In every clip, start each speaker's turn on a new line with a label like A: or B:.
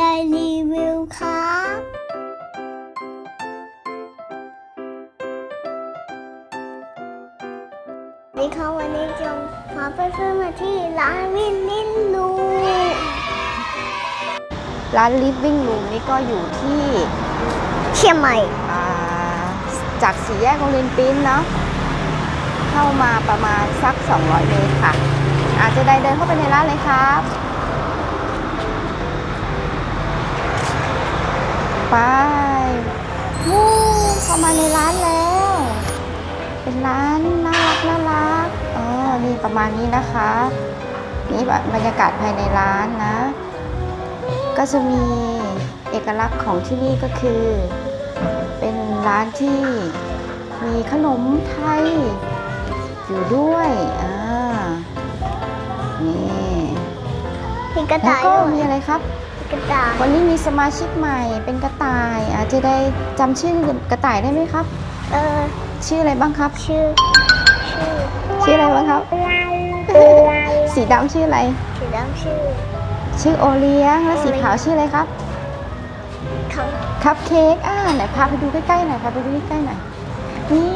A: ได้รีวิวครับ นี่ค่ะวันนี้จะพาไปเพื่อนๆมาที่ร้านวินนินลู
B: ร้าน Living Room นี่ก็อยู่ที่
A: เชียงใหม่
B: อ่าจากสี่แยกโรงเรียนปิ้นเนาะเข้ามาประมาณสัก 200 เมตรค่ะ อาจจะได้เดินเข้าไปในร้านเลยครับ ไปวู้เข้ามาในร้านแล้ว เป็นร้านน่ารักน่ารักอ๋อนี่ประมาณนี้นะคะ นี่บรรยากาศภายในร้านนะ ก็จะมีเอกลักษณ์ของที่นี่ก็คือ เป็นร้านที่มีขนมไทย อยู่ด้วยอ่านี่
A: มีกระ
B: แล้ว
A: ต่าย
B: ก็
A: ด้วย
B: มีอะไรครับ
A: มี กระต่าย
B: วันนี้มีสมาชิกใหม่เป็นกระต่ายอาจจะได้จำชื่อกระต่ายได้ไหมครับ
A: เออ
B: ชื่ออะไรบ้างครับ
A: ชื่อ ชื่อ
B: ชื่ออะไรบ้างครับ สีดำชื่ออะไร
A: สีดำชื่อ
B: ชื่อโอเลี้ยง และสีขาวชื่ออะไรครับ
A: เขา
B: คัพเค้กอ่าไหนพาไปดูใกล้ๆหน่อยพาไปดูใกล้ๆหน่อย นี่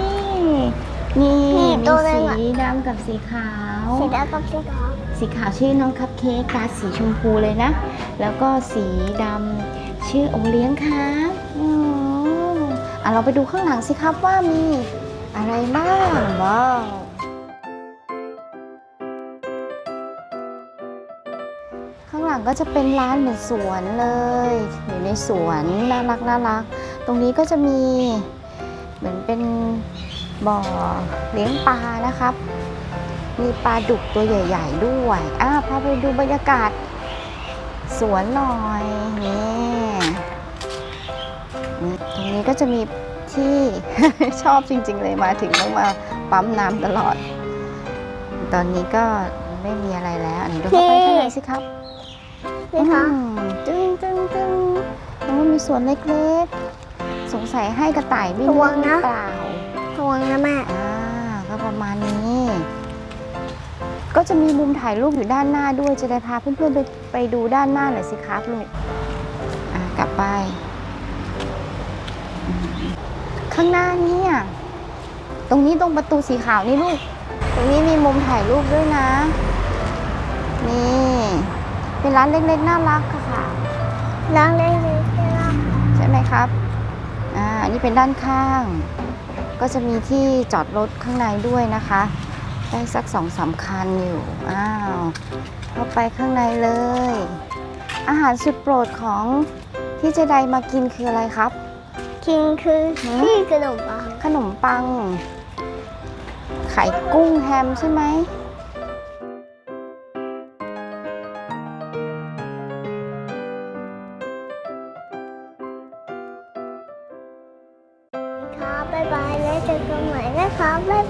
B: นี่มีสีดำกับสีขาว
A: สีดำกับสีขาว
B: สีขาวชื่อน้องคัพเค้กตาสีชมพูเลยนะ แล้วก็สีดำชื่อโอเลี้ยงครับอืมอะเราไปดูข้างหลังสิครับว่ามีอะไรบ้างว้าวข้างหลังก็จะเป็นร้านเหมือนสวนเลยอยู่ในสวนน่ารักน่ารัก ตรงนี้ก็จะมีเหมือนเป็นบ่อเลี้ยงปลานะครับ มีปลาดุกตัวใหญ่ ๆ ด้วยอ่าพาไปดูบรรยากาศ สวนหน่อยนี่นี่ตรงนี้ก็จะมีที่ชอบจริง ๆ เลยมาถึงต้องมาปั๊มน้ำตลอด ตอนนี้ก็ไม่มีอะไรแล้วอันนี้ดูเข้าไปข้างในสิครับ
A: นี่ค่ะ
B: อืมตึ้งตึ้งตึ้งแล้วก็มีสวนเล็กๆ สงสัยให้กระต่ายวิ่ง
A: ระวั
B: เล่
A: ง
B: นห
A: นะ
B: รือเปล่า
A: ระวังนะแม่
B: อ่า ก็ประมาณนี้ ก็จะมีมุมถ่ายรูปอยู่ด้านหน้าด้วยจะได้พาเพื่อนๆไปไปดูด้านหน้าหน่อยสิครับลูกกลับไป ข้างหน้านี่ตรงนี้ตรงประตูสีขาวนี่ลูก ตรงนี้มีมุมถ่ายรูปด้วยนะ นี่ เป็นร้านเล็กๆน่ารักค่ะค่ะ
A: ล้างเลยเลยใช่ไหม
B: ใช่ไหมครับ อ่า อันนี้เป็นด้านข้าง ก็จะมีที่จอดรถข้างในด้วยนะคะ ได้สักสองสามคันอยู่ อ้าว เข้าไปข้างในเลย อาหารสุดโปรดของที่เจไดมากินคืออะไรครับ
A: กินคือ
B: หือ
A: ที่ขนมปัง
B: ขนมปัง ไข่กุ้งแฮมใช่ไหม
A: ครับบ๊ายบายแล้วเจอกันใหม่นะครับบ๊ายบ